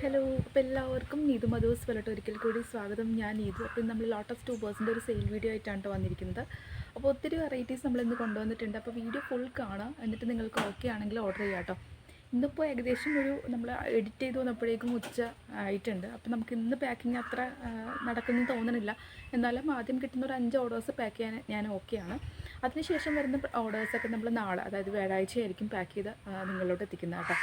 Hello അപ്പോൾ എല്ലാവർക്കും നീതു മധുസ് വലട്ട് ഒരിക്കൽ കൂടി സ്വാഗതം. ഞാൻ നീതു. അപ്പോൾ നമ്മൾ ലോട്ട് ഓഫ് ടൂ പേഴ്സിന്റെ ഒരു സെയിൽ വീഡിയോ ആയിട്ടാണ് വന്നിരിക്കുന്നത്. അപ്പോൾ ഒത്തിരി വെറൈറ്റീസ് നമ്മൾ ഇന്ന് കൊണ്ടുവന്നിട്ടുണ്ട്. അപ്പോൾ വീഡിയോ ഫുൾ കാണാം. എന്നിട്ട് നിങ്ങൾക്ക് ഓക്കെ ആണെങ്കിൽ ഓർഡർ ചെയ്യാം കേട്ടോ ഇന്നിപ്പോൾ ഏകദേശം ഒരു നമ്മൾ എഡിറ്റ് ചെയ്ത് വന്നപ്പോഴേക്കും ഉച്ച ആയിട്ടുണ്ട്. അപ്പോൾ നമുക്ക് ഇന്ന് പാക്കിങ് അത്ര നടക്കുന്നു തോന്നണില്ല. എന്നാലും ആദ്യം കിട്ടുന്ന ഒരു അഞ്ച് ഓർഡേഴ്സ് പാക്ക് ചെയ്യാൻ ഞാൻ ഓക്കെയാണ് അതിനുശേഷം വരുന്ന ഓർഡേഴ്സൊക്കെ നമ്മൾ നാളെ അതായത് വ്യാഴാഴ്ചയായിരിക്കും പാക്ക് ചെയ്ത് നിങ്ങളിലോട്ട് എത്തിക്കുന്നത് കേട്ടോ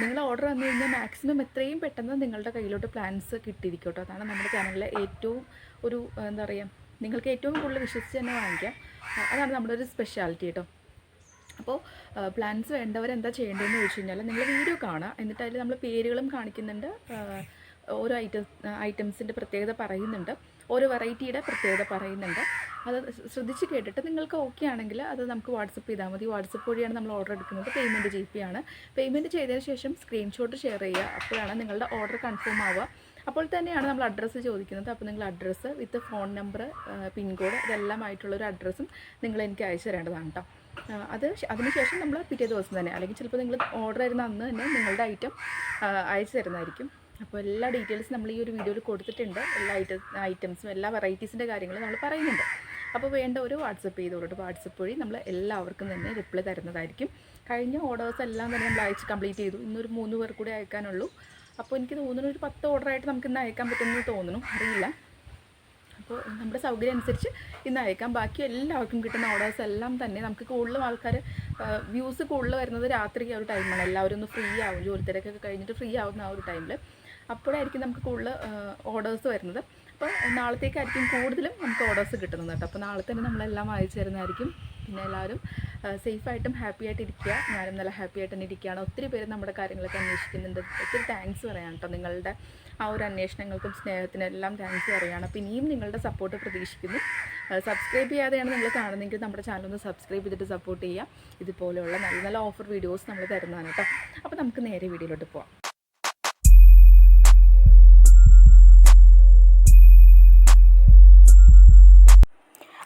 നിങ്ങൾ ഓർഡർ വന്നു കഴിഞ്ഞാൽ മാക്സിമം എത്രയും പെട്ടെന്ന് നിങ്ങളുടെ കയ്യിലോട്ട് പ്ലാൻസ് കിട്ടിയിരിക്കട്ടോ കേട്ടോ. അതാണ് നമ്മുടെ ചാനലിലെ ഏറ്റവും ഒരു എന്താ പറയുക നിങ്ങൾക്ക് ഏറ്റവും കൂടുതൽ വിശ്വസിച്ച് തന്നെ വാങ്ങിക്കാം. അതാണ് നമ്മുടെ ഒരു സ്പെഷ്യാലിറ്റി കേട്ടോ. അപ്പോൾ പ്ലാൻസ് വേണ്ടവർ എന്താ ചെയ്യേണ്ടതെന്ന് ചോദിച്ചു കഴിഞ്ഞാൽ നിങ്ങൾ വീഡിയോ കാണുക. എന്നിട്ട് അതിൽ നമ്മൾ പേരുകളും കാണിക്കുന്നുണ്ട്. ഓരോ ഐറ്റം ഐറ്റംസിന്റെ പ്രത്യേകത പറയുന്നുണ്ട്. ഓരോ വെറൈറ്റിയുടെ പ്രത്യേകത പറയുന്നുണ്ട്. അത് ശ്രദ്ധിച്ച് കേട്ടിട്ട് നിങ്ങൾക്ക് ഓക്കെ ആണെങ്കിൽ അത് നമുക്ക് വാട്സപ്പ് ചെയ്താൽ മതി. വാട്സപ്പ് വഴിയാണ് നമ്മൾ ഓർഡർ എടുക്കുന്നത്. പേയ്മെന്റ് ജി പി ആണ്. പേയ്മെന്റ് ചെയ്തതിന് ശേഷം സ്ക്രീൻഷോട്ട് ഷെയർ ചെയ്യുക. അപ്പോഴാണ് നിങ്ങളുടെ ഓർഡർ കൺഫേം ആവുക. അപ്പോൾ തന്നെയാണ് നമ്മൾ അഡ്രസ്സ് ചോദിക്കുന്നത്. അപ്പോൾ നിങ്ങൾ address with phone number pincode ഇതെല്ലാമായിട്ടുള്ള ഒരു അഡ്രസ്സും നിങ്ങൾ എനിക്ക് അയച്ചു തരേണ്ടതാണ് കേട്ടോ അത് അതിനുശേഷം നമ്മൾ പിറ്റേ ദിവസം തന്നെ അല്ലെങ്കിൽ ചിലപ്പോൾ നിങ്ങൾ ഓർഡർ തരുന്ന അന്ന് തന്നെ നിങ്ങളുടെ ഐറ്റം അയച്ചു തരുന്നതായിരിക്കും. അപ്പോൾ എല്ലാ ഡീറ്റെയിൽസും നമ്മൾ ഈ ഒരു വീഡിയോയിൽ കൊടുത്തിട്ടുണ്ട്. എല്ലാ ഐറ്റം ഐറ്റംസും എല്ലാ വെറൈറ്റീസിന്റെ കാര്യങ്ങളും നമ്മൾ പറയുന്നുണ്ട്. അപ്പോൾ വേണ്ട ഒരു വാട്സപ്പ് ചെയ്തോളൂ വാട്സപ്പ് വഴി നമ്മൾ എല്ലാവർക്കും തന്നെ റിപ്ലൈ തരുന്നതായിരിക്കും. കഴിഞ്ഞ ഓർഡേഴ്സ് എല്ലാം തന്നെ നമ്മൾ അയച്ച് കംപ്ലീറ്റ് ചെയ്തു. ഇന്നൊരു മൂന്ന് പേർ കൂടി അയക്കാനുള്ളൂ. അപ്പോൾ എനിക്ക് തോന്നുന്നു ഒരു പത്ത് ഓർഡറായിട്ട് നമുക്ക് ഇന്ന് അയക്കാൻ പറ്റുമെന്ന് തോന്നുന്നു. അറിയില്ല. അപ്പോൾ നമ്മുടെ സൗകര്യം അനുസരിച്ച് ഇന്ന് അയക്കാം. ബാക്കി എല്ലാവർക്കും കിട്ടുന്ന ഓർഡേഴ്സ് എല്ലാം തന്നെ നമുക്ക് കൂടുതലും ആൾക്കാർ വ്യൂസ് കൂടുതൽ വരുന്നത് രാത്രി ആ ഒരു ടൈമാണ് എല്ലാവരും ഒന്ന് ഫ്രീ ആവും. ജോലി തിരക്കൊക്കെ കഴിഞ്ഞിട്ട് ഫ്രീ ആവുന്ന ആ ഒരു ടൈമിൽ അപ്പോഴായിരിക്കും നമുക്ക് കൂടുതൽ ഓർഡേഴ്സ് വരുന്നത്. അപ്പോൾ നാളത്തേക്കായിരിക്കും കൂടുതലും നമുക്ക് ഓർഡേഴ്സ് കിട്ടുന്നത് കേട്ടോ. അപ്പോൾ നാളെ തന്നെ നമ്മളെല്ലാം വായിച്ചു തരുന്നതായിരിക്കും പിന്നെ എല്ലാവരും സേഫായിട്ടും ഹാപ്പി ആയിട്ട് ഇരിക്കുക. ഞാനും നല്ല ഹാപ്പി ആയിട്ട് തന്നെ ഇരിക്കുകയാണ്. ഒത്തിരി പേര് നമ്മുടെ കാര്യങ്ങളൊക്കെ അന്വേഷിക്കുന്നുണ്ട്. ഒത്തിരി താങ്ക്സ് പറയാം കേട്ടോ. നിങ്ങളുടെ ആ ഒരു അന്വേഷണങ്ങൾക്കും സ്നേഹത്തിനെല്ലാം താങ്ക്സ് പറയുകയാണ് അപ്പോൾ ഇനിയും നിങ്ങളുടെ സപ്പോർട്ട് പ്രതീക്ഷിക്കുന്നു. സബ്സ്ക്രൈബ് ചെയ്യാതെയാണ് നിങ്ങൾ കാണുന്നതെങ്കിൽ നമ്മുടെ ചാനൽ ഒന്ന് സബ്സ്ക്രൈബ് ചെയ്തിട്ട് സപ്പോർട്ട് ചെയ്യുക. ഇതുപോലെയുള്ള നല്ല നല്ല ഓഫർ വീഡിയോസ് നമ്മൾ തരുന്നതാണ് കേട്ടോ. അപ്പോൾ നമുക്ക് നേരെ വീഡിയോയിലോട്ട് പോവാം.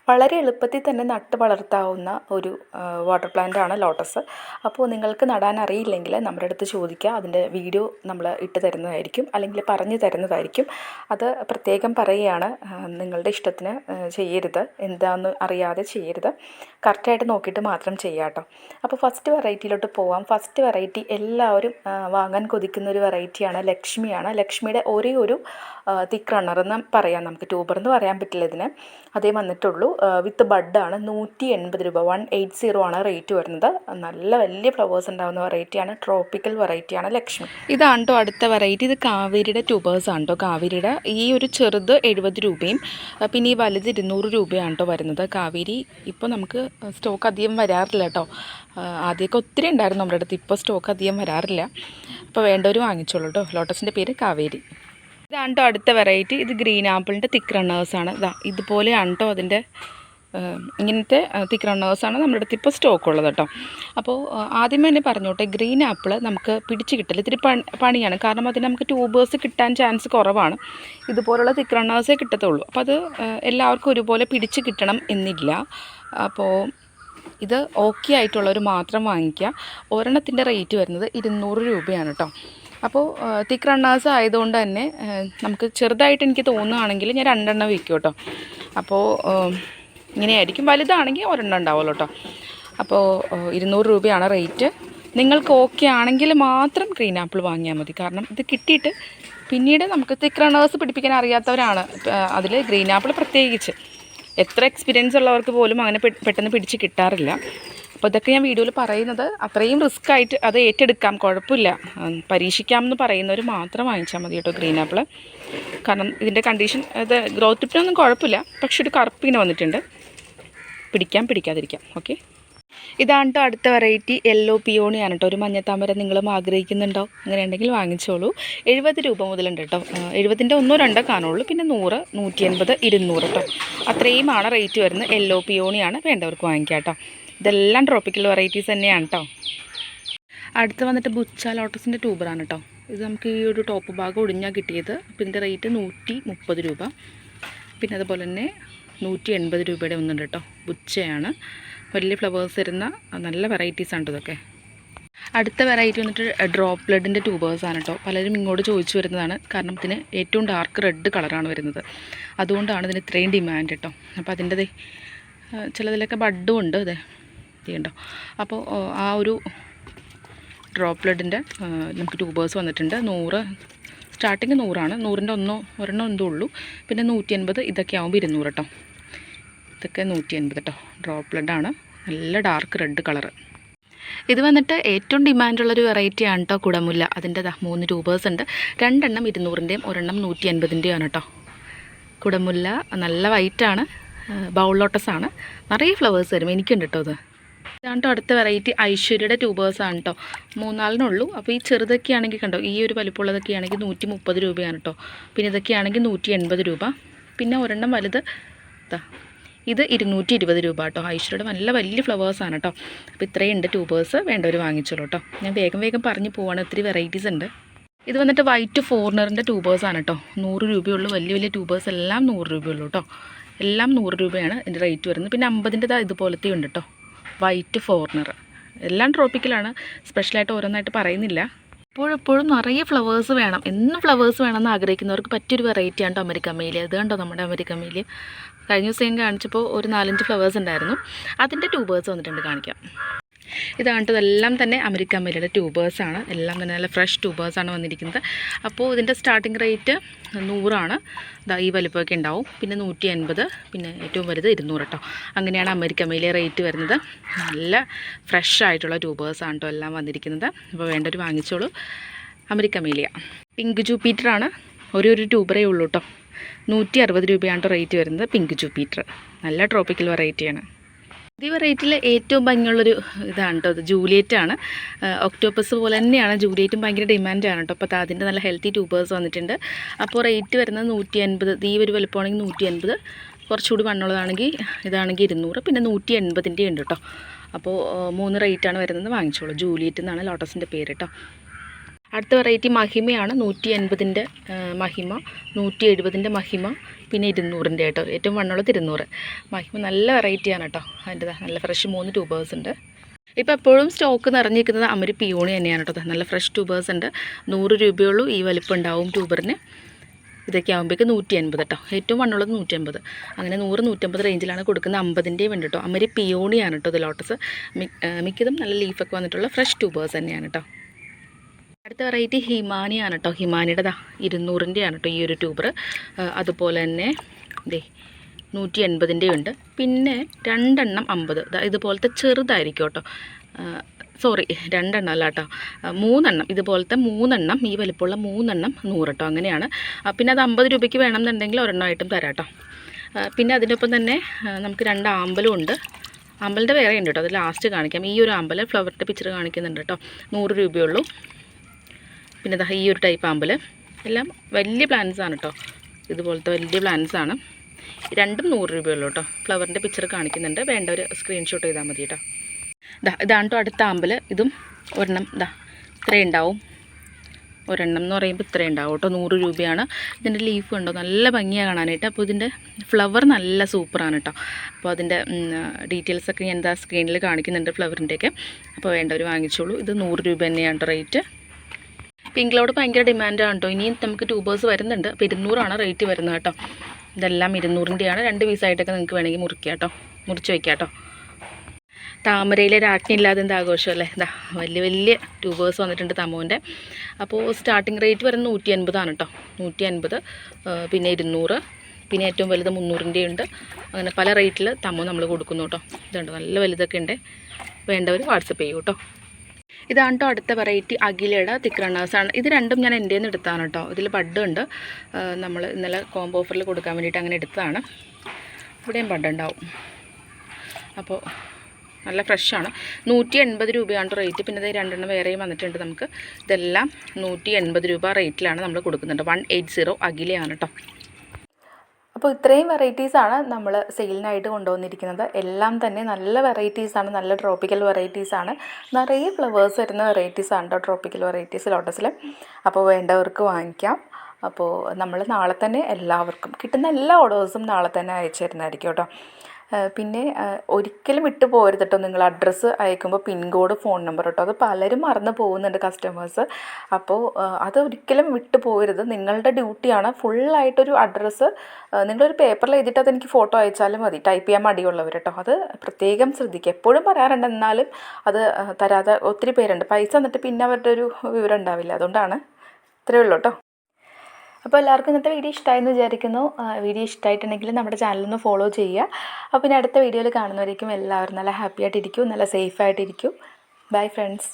വളരെ എളുപ്പത്തിൽ തന്നെ നട്ട് വളർത്താവുന്ന ഒരു വാട്ടർ പ്ലാന്റ് ആണ് ലോട്ടസ് അപ്പോൾ നിങ്ങൾക്ക് നടാൻ അറിയില്ലെങ്കിൽ നമ്മുടെ അടുത്ത് ചോദിക്കുക. അതിന്റെ വീഡിയോ നമ്മൾ ഇട്ട് തരുന്നതായിരിക്കും. അല്ലെങ്കിൽ പറഞ്ഞു തരുന്നതായിരിക്കും. അത് പ്രത്യേകം പറയുകയാണ്. നിങ്ങളുടെ ഇഷ്ടത്തിന് ചെയ്യരുത്. എന്താണെന്ന് അറിയാതെ ചെയ്യരുത്. കറക്റ്റായിട്ട് നോക്കിയിട്ട് മാത്രം ചെയ്യുക കേട്ടോ. അപ്പോൾ ഫസ്റ്റ് വെറൈറ്റിയിലോട്ട് പോവാം. ഫസ്റ്റ് വെറൈറ്റി എല്ലാവരും വാങ്ങാൻ കൊതിക്കുന്ന ഒരു വെറൈറ്റിയാണ് ലക്ഷ്മിയാണ്. ലക്ഷ്മിയുടെ ഒരേ ഒരു തിക് റണ്ണർ എന്ന് പറയാം നമുക്ക്. ട്യൂബർ എന്ന് പറയാൻ പറ്റില്ല ഇതിന്. അതേ വന്നിട്ടുള്ളൂ. വിത്ത് ബഡാണ്. നൂറ്റി എൺപത് രൂപ. വൺ എയ്റ്റ് സീറോ ആണ് റേറ്റ് വരുന്നത്. നല്ല വലിയ ഫ്ലവേഴ്സ് ഉണ്ടാകുന്ന വെറൈറ്റിയാണ് ട്രോപ്പിക്കൽ വെറൈറ്റിയാണ് ലക്ഷ്മി. ഇതാണ്ടോ അടുത്ത വെറൈറ്റി ഇത് കാവേരിയുടെ ട്യൂബേഴ്സ് ആണ് കാവേരിയുടെ ഈ ഒരു ചെറുത് എഴുപത് രൂപയും പിന്നെ ഈ വലുത് ഇരുന്നൂറ് രൂപയാണ് വരുന്നത്. കാവേരി ഇപ്പോൾ നമുക്ക് സ്റ്റോക്ക് അധികം വരാറില്ല കേട്ടോ. ആദ്യമൊക്കെ ഒത്തിരി ഉണ്ടായിരുന്നു നമ്മുടെ അടുത്ത്. ഇപ്പോൾ സ്റ്റോക്ക് അധികം വരാറില്ല. അപ്പോൾ വേണ്ടവർ വാങ്ങിച്ചോളൂ കേട്ടോ. ലോട്ടസിന്റെ പേര് കാവേരി. ഇതാണ് കേട്ടോ അടുത്ത വെറൈറ്റി ഇത് ഗ്രീൻ ആപ്പിളിന്റെ തിക്ക് റണ്ണേഴ്സാണ് ഇതാ ഇതുപോലെയാണ് കേട്ടോ അതിന്റെ ഇങ്ങനത്തെ തിക്ക് റണ്ണേഴ്സാണ് നമ്മുടെ അടുത്ത് ഇപ്പോൾ സ്റ്റോക്ക് ഉള്ളത് കേട്ടോ അപ്പോൾ ആദ്യമേ തന്നെ പറഞ്ഞോട്ടെ ഗ്രീൻ ആപ്പിൾ നമുക്ക് പിടിച്ച് കിട്ടില്ല ഇത്തിരി പണിയാണ്. കാരണം അതിന് നമുക്ക് ട്യൂബേഴ്സ് കിട്ടാൻ ചാൻസ് കുറവാണ്. ഇതുപോലുള്ള തിക്ക് റണ്ണേഴ്സേ കിട്ടത്തുള്ളൂ. അപ്പോൾ അത് എല്ലാവർക്കും ഒരുപോലെ പിടിച്ച് കിട്ടണം എന്നില്ല. അപ്പോൾ ഇത് ഓക്കെ ആയിട്ടുള്ളവർ മാത്രം വാങ്ങിക്കുക ഒരെണ്ണത്തിന്റെ റേറ്റ് വരുന്നത് ഇരുന്നൂറ് രൂപയാണ് കേട്ടോ അപ്പോൾ തിക്ക് റണ്ണേഴ്സ് ആയതുകൊണ്ട് തന്നെ നമുക്ക് ചെറുതായിട്ട് എനിക്ക് തോന്നുകയാണെങ്കിൽ ഞാൻ രണ്ടെണ്ണം വയ്ക്കും കേട്ടോ അപ്പോൾ ഇങ്ങനെയായിരിക്കും. വലുതാണെങ്കിൽ ഒരെണ്ണം ഉണ്ടാവുമല്ലോ കേട്ടോ. അപ്പോൾ ഇരുന്നൂറ് രൂപയാണ് റേറ്റ്. നിങ്ങൾക്ക് ഓക്കെ ആണെങ്കിൽ മാത്രം ഗ്രീൻ ആപ്പിൾ വാങ്ങിയാൽ മതി. കാരണം ഇത് കിട്ടിയിട്ട് പിന്നീട് നമുക്ക് തിക്ക് റണ്ണേഴ്സ് പിടിപ്പിക്കാൻ അറിയാത്തവരാണ് അതിൽ ഗ്രീൻ ആപ്പിൾ പ്രത്യേകിച്ച്. എത്ര എക്സ്പീരിയൻസ് ഉള്ളവർക്ക് പോലും അങ്ങനെ പെട്ടെന്ന് പിടിച്ച് കിട്ടാറില്ല. അപ്പോൾ ഇതൊക്കെ ഞാൻ വീഡിയോയിൽ പറയുന്നത് അത്രയും റിസ്ക് ആയിട്ട് അത് ഏറ്റെടുക്കാം കുഴപ്പമില്ല. പരീക്ഷിക്കാം എന്ന് പറയുന്നവർ മാത്രം വാങ്ങിച്ചാൽ മതി കേട്ടോ ഗ്രീൻ ആപ്പിൾ കാരണം ഇതിന്റെ കണ്ടീഷൻ ഇത് ഗ്രോത്ത് ടിപ്പിനൊന്നും കുഴപ്പമില്ല. പക്ഷെ ഒരു കറുപ്പിങ്ങനെ വന്നിട്ടുണ്ട്. പിടിക്കാം പിടിക്കാതിരിക്കാം. ഓക്കെ ഇതാണ് കേട്ടോ അടുത്ത വെറൈറ്റി യെല്ലോ പിയോണിയാണ് കേട്ടോ ഒരു മഞ്ഞത്താമര നിങ്ങളും ആഗ്രഹിക്കുന്നുണ്ടോ? അങ്ങനെ ഉണ്ടെങ്കിൽ വാങ്ങിച്ചോളൂ. എഴുപത് രൂപ മുതലുണ്ട് കേട്ടോ എഴുപതിന്റെ ഒന്നോ രണ്ടോ കാണുള്ളൂ. പിന്നെ നൂറ് നൂറ്റി എൺപത് ഇരുന്നൂറ് കേട്ടോ അത്രയുമാണ് റേറ്റ് വരുന്നത് യെല്ലോ പിയോണിയാണ് വേണ്ടവർക്ക് വാങ്ങിക്കാം കേട്ടോ ഇതെല്ലാം ട്രോപ്പിക്കൽ വെറൈറ്റീസ് തന്നെയാണ് കേട്ടോ അടുത്ത് വന്നിട്ട് ബുച്ച ലോട്ടസിന്റെ ട്യൂബറാണ് കേട്ടോ ഇത് നമുക്ക് ഈ ഒരു ടോപ്പ് ഭാഗം ഒടിഞ്ഞാൽ കിട്ടിയത്. അപ്പം ഇതിന്റെ റേറ്റ് നൂറ്റി മുപ്പത് രൂപ. പിന്നെ അതുപോലെ തന്നെ നൂറ്റി എൺപത് രൂപയുടെ ഒന്നുണ്ട് കേട്ടോ ബുച്ചയാണ്. വലിയ ഫ്ലവേഴ്സ് തരുന്ന നല്ല വെറൈറ്റീസ് ആണ് ഇതൊക്കെ. അടുത്ത വെറൈറ്റി വന്നിട്ട് ഡ്രോപ്പ് ബ്ലഡിന്റെ ട്യൂബേഴ്സാണ് കേട്ടോ പലരും ഇങ്ങോട്ട് ചോദിച്ചു വരുന്നതാണ്. കാരണം ഇതിന് ഏറ്റവും ഡാർക്ക് റെഡ് കളറാണ് വരുന്നത്. അതുകൊണ്ടാണ് ഇതിന് ഇത്രയും ഡിമാൻഡ് കേട്ടോ അപ്പോൾ അതിന്റെ ചിലതിലൊക്കെ ബഡും ഉണ്ട് ഇതേ ചെയ്യണ്ടോ അപ്പോൾ ആ ഒരു ഡ്രോപ്പ് ബ്ലഡിന്റെ നമുക്ക് ട്യൂബേഴ്സ് വന്നിട്ടുണ്ട്. നൂറ് സ്റ്റാർട്ടിങ് നൂറാണ്. നൂറിന്റെ ഒന്നോ ഒരെണ്ണം എന്തോ ഉള്ളൂ. പിന്നെ നൂറ്റി അൻപത് ഇതൊക്കെ ആകുമ്പോൾ ഇരുന്നൂറ് കേട്ടോ ഇതൊക്കെ നൂറ്റി അൻപത് കേട്ടോ ഡ്രോപ്പ് ബ്ലഡാണ് നല്ല ഡാർക്ക് റെഡ് കളറ് ഇത് വന്നിട്ട് ഏറ്റവും ഡിമാൻഡുള്ളൊരു വെറൈറ്റിയാണ് കേട്ടോ കുടമുല്ല. അതിന്റെ മൂന്ന് രൂപേഴ്സ് ഉണ്ട്. രണ്ടെണ്ണം ഇരുന്നൂറിന്റെയും ഒരെണ്ണം നൂറ്റി അൻപതിന്റെയും ആണ് കേട്ടോ കുടമുല്ല നല്ല വൈറ്റാണ് ബൗൾ ലോട്ടസ് ആണ്. നിറയെ ഫ്ലവേഴ്സ് വരും എനിക്കുണ്ട് കേട്ടോ ഇത് ഇതാണ് കേട്ടോ അടുത്ത വെറൈറ്റി ഐശ്വര്യയുടെ ട്യൂബേഴ്സ് ആണ് കേട്ടോ മൂന്നാലിനുള്ളൂ അപ്പോൾ ഈ ചെറുതൊക്കെ ആണെങ്കിൽ കണ്ടോ ഈ ഒരു വലിപ്പമുള്ളതൊക്കെ ആണെങ്കിൽ നൂറ്റി മുപ്പത് രൂപയാണ് കേട്ടോ പിന്നെ ഇതൊക്കെ ആണെങ്കിൽ നൂറ്റി എൺപത് രൂപ. പിന്നെ ഒരെണ്ണം വലുത് ഇതാ ഇത് ഇരുന്നൂറ്റി ഇരുപത് രൂപ കേട്ടോ ഐശ്വര്യയുടെ നല്ല വലിയ ഫ്ലവേഴ്സാണ് കേട്ടോ അപ്പോൾ ഇത്രയും ഉണ്ട് ട്യൂബേഴ്സ് വേണ്ടവർ വാങ്ങിച്ചോളൂ കേട്ടോ ഞാൻ വേഗം വേഗം പറഞ്ഞു പോവാണ്. ഒത്തിരി വെറൈറ്റീസ് ഉണ്ട്. ഇത് വന്നിട്ട് വൈറ്റ് ഫോറിനറിന്റെ ട്യൂബേഴ്സാണ് കേട്ടോ നൂറ് രൂപയുള്ളൂ. വലിയ വലിയ ട്യൂബേഴ്സ് എല്ലാം നൂറ് രൂപയുള്ളൂ കേട്ടോ എല്ലാം നൂറ് രൂപയാണ് ഇതിന്റെ റേറ്റ് വരുന്നത്. പിന്നെ അമ്പതിന്റെ ഇതുപോലത്തെ ഉണ്ട് കേട്ടോ വൈറ്റ് ഫോർണർ. എല്ലാം ട്രോപ്പിക്കലാണ്. സ്പെഷ്യലായിട്ട് ഓരോന്നായിട്ട് പറയുന്നില്ല. എപ്പോഴെപ്പോഴും നിറയെ ഫ്ലവേഴ്സ് വേണം. എന്നും ഫ്ലവേഴ്സ് വേണമെന്ന് ആഗ്രഹിക്കുന്നവർക്ക് പറ്റിയൊരു വെറൈറ്റിയാണ് കേട്ടോ അമേരിക്ക മേലി. അത് കണ്ടോ നമ്മുടെ അമേരിക്ക മേലി? കഴിഞ്ഞ ദിവസം കാണിച്ചപ്പോൾ ഒരു നാലഞ്ച് ഫ്ലവേഴ്സ് ഉണ്ടായിരുന്നു. അതിന്റെ ട്യൂബേഴ്സ് വന്നിട്ടുണ്ട് കാണിക്കാം. ഇതാണ് ഇതെല്ലാം തന്നെ അമേരിക്കൻ മേലിയുടെ ട്യൂബേഴ്സാണ് എല്ലാം തന്നെ നല്ല ഫ്രഷ് ട്യൂബേഴ്സാണ് വന്നിരിക്കുന്നത്. അപ്പോൾ ഇതിന്റെ സ്റ്റാർട്ടിംഗ് റേറ്റ് നൂറാണ്. ഈ വലിപ്പമൊക്കെ ഉണ്ടാവും. പിന്നെ നൂറ്റി എൺപത് പിന്നെ ഏറ്റവും വലുത് ഇരുന്നൂറ് കേട്ടോ. അങ്ങനെയാണ് അമേരിക്കൻ മേലിയ റേറ്റ് വരുന്നത്. നല്ല ഫ്രഷ് ആയിട്ടുള്ള ട്യൂബേഴ്സാണ് കേട്ടോ എല്ലാം വന്നിരിക്കുന്നത്. അപ്പോൾ വേണ്ടൊരു വാങ്ങിച്ചോളൂ. അമേരിക്കൻ മേലിയ പിങ്ക് ജൂപ്പീറ്ററാണ് ഒരു ഒരു ട്യൂബറേ ഉള്ളൂ കേട്ടോ. നൂറ്റി അറുപത് രൂപയാണ് റേറ്റ് വരുന്നത് പിങ്ക് ജൂപ്പീറ്റർ നല്ല ട്രോപ്പിക്കൽ വെറൈറ്റിയാണ് ഈ വെറൈറ്റിയിൽ ഏറ്റവും ഭംഗിയുള്ളൊരു ഇതാണ് കേട്ടോ അത് ജൂലിയറ്റ് ആണ് ഒക്ടോപ്പസ് പോലെ തന്നെയാണ്. ജൂലിയറ്റും ഭയങ്കര ഡിമാൻഡാണ് കേട്ടോ അപ്പോൾ അതിന്റെ നല്ല ഹെൽത്തി ട്യൂബേഴ്സ് വന്നിട്ടുണ്ട്. അപ്പോൾ റേറ്റ് വരുന്നത് നൂറ്റി അൻപത് ഈ ഒരു വലുപ്പമാണെങ്കിൽ നൂറ്റി അൻപത് കുറച്ചുകൂടി വണ്ണുള്ളതാണെങ്കിൽ ഇതാണെങ്കിൽ ഇരുന്നൂറ് പിന്നെ നൂറ്റി എൺപതിന്റെ ഉണ്ട് കേട്ടോ അപ്പോൾ മൂന്ന് റേറ്റാണ് വരുന്നത്. വാങ്ങിച്ചോളൂ. ജൂലിയറ്റ് എന്നാണ് ലോട്ടസിന്റെ പേര് കേട്ടോ അടുത്ത വെറൈറ്റി മഹിമയാണ് നൂറ്റി അൻപതിന്റെ മഹിമ നൂറ്റി എഴുപതിന്റെ മഹിമ പിന്നെ ഇരുന്നൂറിന്റെ കേട്ടോ ഏറ്റവും വണ്ണുള്ളത് ഇരുന്നൂറ്. മഹിമ നല്ല വെറൈറ്റിയാണ് കേട്ടോ അതിന്റെ നല്ല ഫ്രഷ് മൂന്ന് ട്യൂബേഴ്സ് ഉണ്ട്. ഇപ്പോൾ എപ്പോഴും സ്റ്റോക്ക് നിറഞ്ഞിരിക്കുന്നത് അമരി പിയോണി തന്നെയാണ് കേട്ടോ നല്ല ഫ്രഷ് ട്യൂബേഴ്സ് ഉണ്ട്. നൂറ് രൂപയുള്ളൂ ഈ വലിപ്പം ഉണ്ടാവും ട്യൂബറിന് ഇതൊക്കെ ആകുമ്പോഴേക്ക് നൂറ്റി അൻപത് കേട്ടോ ഏറ്റവും വണ്ണുള്ളത് നൂറ്റി അൻപത് അങ്ങനെ നൂറ് നൂറ്റമ്പത് റേഞ്ചിലാണ് കൊടുക്കുന്നത് അമ്പതിന്റെയും ഉണ്ട് കേട്ടോ അമരി പിയോണിയാണ് കേട്ടോ ഇത് ലോട്ടസ് മിക്കതും നല്ല ലീഫൊക്കെ വന്നിട്ടുള്ള ഫ്രഷ് ട്യൂബേഴ്സ് തന്നെയാണ് കേട്ടോ. അടുത്ത വെറൈറ്റി ഹിമാനിയാണ് കേട്ടോ ഹിമാനിയുടെ ദാ ഇരുന്നൂറിന്റെയാണ് കേട്ടോ ഈ ഒരു ട്യൂബർ അതുപോലെ തന്നെ ദേ നൂറ്റി എൺപതിന്റെ ഉണ്ട്. പിന്നെ രണ്ടെണ്ണം അമ്പത്. ഇതുപോലത്തെ ചെറുതായിരിക്കും കേട്ടോ സോറി രണ്ടെണ്ണം അല്ല കേട്ടോ മൂന്നെണ്ണം. ഇതുപോലത്തെ മൂന്നെണ്ണം ഈ വലിപ്പമുള്ള മൂന്നെണ്ണം നൂറ് കേട്ടോ അങ്ങനെയാണ്. പിന്നെ അത് അമ്പത് രൂപയ്ക്ക് വേണമെന്നുണ്ടെങ്കിൽ ഒരെണ്ണമായിട്ടും തരാം കേട്ടോ പിന്നെ അതിനൊപ്പം തന്നെ നമുക്ക് രണ്ട് ആമ്പലും ഉണ്ട്. അമ്പലിന്റെ വേറെ ഉണ്ട് കേട്ടോ അത് ലാസ്റ്റ് കാണിക്കാം. ഈ ഒരു ആമ്പൽ ഫ്ലവറിന്റെ പിക്ചർ കാണിക്കുന്നുണ്ട് കേട്ടോ നൂറ് രൂപയുള്ളൂ പിന്നെ ഈ ഒരു ടൈപ്പ് ആമ്പൽ എല്ലാം വലിയ പ്ലാന്റ്സ് ആണ് കേട്ടോ ഇതുപോലത്തെ വലിയ പ്ലാന്റ്സ് ആണ്. രണ്ടും നൂറ് രൂപയുള്ളൂ കേട്ടോ ഫ്ലവറിന്റെ പിക്ചർ കാണിക്കുന്നുണ്ട്. വേണ്ട ഒരു സ്ക്രീൻഷോട്ട് ചെയ്താൽ മതി കേട്ടോ ദാ ഇതാണ് കേട്ടോ അടുത്ത ആമ്പൽ ഇതും ഒരെണ്ണം ദാ ഇത്രയും ഉണ്ടാവും. ഒരെണ്ണം എന്ന് പറയുമ്പോൾ ഇത്രയും ഉണ്ടാവും കേട്ടോ നൂറ് രൂപയാണ്. ഇതിന്റെ ലീഫ് ഉണ്ടോ നല്ല ഭംഗിയാണ് കാണാനായിട്ട്. അപ്പോൾ ഇതിന്റെ ഫ്ലവർ നല്ല സൂപ്പറാണ് കേട്ടോ അപ്പോൾ അതിന്റെ ഡീറ്റെയിൽസ് ഒക്കെ ഞാൻ എന്താ സ്ക്രീനിൽ കാണിക്കുന്നുണ്ട് ഫ്ലവറിന്റെയൊക്കെ അപ്പോൾ വേണ്ടവർ വാങ്ങിച്ചോളൂ. ഇത് നൂറ് രൂപ തന്നെയാണ് റേറ്റ് പിങ്ക് ക്ലൗഡ് ഭയങ്കര ഡിമാൻഡാണ് കേട്ടോ ഇനിയും നമുക്ക് ട്യൂബേഴ്സ് വരുന്നുണ്ട്. അപ്പോൾ ഇരുന്നൂറാണ് റേറ്റ് വരുന്നത് കേട്ടോ. ഇതെല്ലാം ഇരുന്നൂറിന്റെയാണ് രണ്ട് പീസായിട്ടൊക്കെ നിങ്ങൾക്ക് വേണമെങ്കിൽ മുറിക്കാം കേട്ടോ. മുറിച്ച് വയ്ക്കാം കേട്ടോ. താമരയിലെ രാജ്ഞി ഇല്ലാതെ എന്താ ആഘോഷമല്ലേ ഇതാ വലിയ വലിയ ട്യൂബേഴ്സ് വന്നിട്ടുണ്ട് തമുവിന്റെ. അപ്പോൾ സ്റ്റാർട്ടിങ് റേറ്റ് വരുന്നത് നൂറ്റി അൻപതാണ് കേട്ടോ. നൂറ്റി അൻപത് പിന്നെ ഇരുന്നൂറ് പിന്നെ ഏറ്റവും വലുത് മുന്നൂറിന്റെ ഉണ്ട് അങ്ങനെ പല റേറ്റിൽ തമോ നമ്മൾ കൊടുക്കുന്നു കേട്ടോ. ഇതുണ്ട് നല്ല വലുതൊക്കെ ഉണ്ട്. വേണ്ടവർ വാട്സപ്പ് ചെയ്യൂ കേട്ടോ. ഇതാണ് കേട്ടോ അടുത്ത വെറൈറ്റി അഖിലയുടെ തിക്ക് റണ്ണേഴ്സാണ് ഇത് രണ്ടും ഞാൻ എന്റെ നിന്ന് എടുത്താണ് കേട്ടോ ഇതിൽ ബഡ് ഉണ്ട്. നമ്മൾ ഇന്നലെ കോംബോ ഓഫറിൽ കൊടുക്കാൻ വേണ്ടിയിട്ട് അങ്ങനെ എടുത്തതാണ്. ഇവിടെയും ബഡ് ഉണ്ടാവും. അപ്പോൾ നല്ല ഫ്രഷാണ് നൂറ്റി എൺപത് രൂപയാണ് റേറ്റ് പിന്നെ ഇത് രണ്ടെണ്ണം വേറെയും വന്നിട്ടുണ്ട് നമുക്ക്. ഇതെല്ലാം നൂറ്റി എൺപത് രൂപ റേറ്റിലാണ് നമ്മൾ കൊടുക്കുന്നുണ്ട്. വൺ എയ്റ്റ് സീറോ അഖിലയാണ് കേട്ടോ അപ്പോൾ ഇത്രയും വെറൈറ്റീസാണ് നമ്മൾ സെയിലിനായിട്ട് കൊണ്ടുവന്നിരിക്കുന്നത്. എല്ലാം തന്നെ നല്ല വെറൈറ്റീസാണ് നല്ല ട്രോപ്പിക്കൽ വെറൈറ്റീസാണ് നിറയെ ഫ്ലവേഴ്സ് വരുന്ന വെറൈറ്റീസാണ് കേട്ടോ ട്രോപ്പിക്കൽ വെറൈറ്റീസ് ലോട്ടസിൽ അപ്പോൾ വേണ്ടവർക്ക് വാങ്ങിക്കാം. അപ്പോൾ നമ്മൾ നാളെ തന്നെ എല്ലാവർക്കും കിട്ടുന്ന എല്ലാ ഓർഡേഴ്സും നാളെ തന്നെ അയച്ചു തരുന്നതായിരിക്കും കേട്ടോ പിന്നെ ഒരിക്കലും വിട്ടു പോകരുത് കേട്ടോ നിങ്ങൾ അഡ്രസ്സ് അയക്കുമ്പോൾ പിൻകോഡ് ഫോൺ നമ്പർ കേട്ടോ അത് പലരും മറന്നു പോകുന്നുണ്ട് കസ്റ്റമേഴ്സ് അപ്പോൾ അത് ഒരിക്കലും വിട്ടു പോകരുത് നിങ്ങളുടെ ഡ്യൂട്ടിയാണ് ഫുള്ളായിട്ടൊരു അഡ്രസ്സ് നിങ്ങളൊരു പേപ്പറിൽ എഴുതിയിട്ട് അത് എനിക്ക് ഫോട്ടോ അയച്ചാലും മതി. ടൈപ്പ് ചെയ്യാൻ മടിയുള്ളവർ കേട്ടോ അത് പ്രത്യേകം ശ്രദ്ധിക്കുക. എപ്പോഴും പറയാറുണ്ട് എന്നാലും അത് തരാതെ ഒത്തിരി പേരുണ്ട്. പൈസ എന്നിട്ട് പിന്നെ അവരുടെ ഒരു വിവരം ഉണ്ടാവില്ല. അതുകൊണ്ടാണ് ഇത്രയേ ഉള്ളൂ കേട്ടോ അപ്പോൾ എല്ലാവർക്കും ഇന്നത്തെ വീഡിയോ ഇഷ്ടമായെന്ന് വിചാരിക്കുന്നു. വീഡിയോ ഇഷ്ടമായിട്ടുണ്ടെങ്കിൽ നമ്മുടെ ചാനലൊന്ന് ഫോളോ ചെയ്യുക. അപ്പോൾ പിന്നെ അടുത്ത വീഡിയോയിൽ കാണുന്നവരേക്കും എല്ലാവരും നല്ല ഹാപ്പി ആയിട്ടിരിക്കും നല്ല സേഫ് ആയിട്ടിരിക്കും. Bye friends.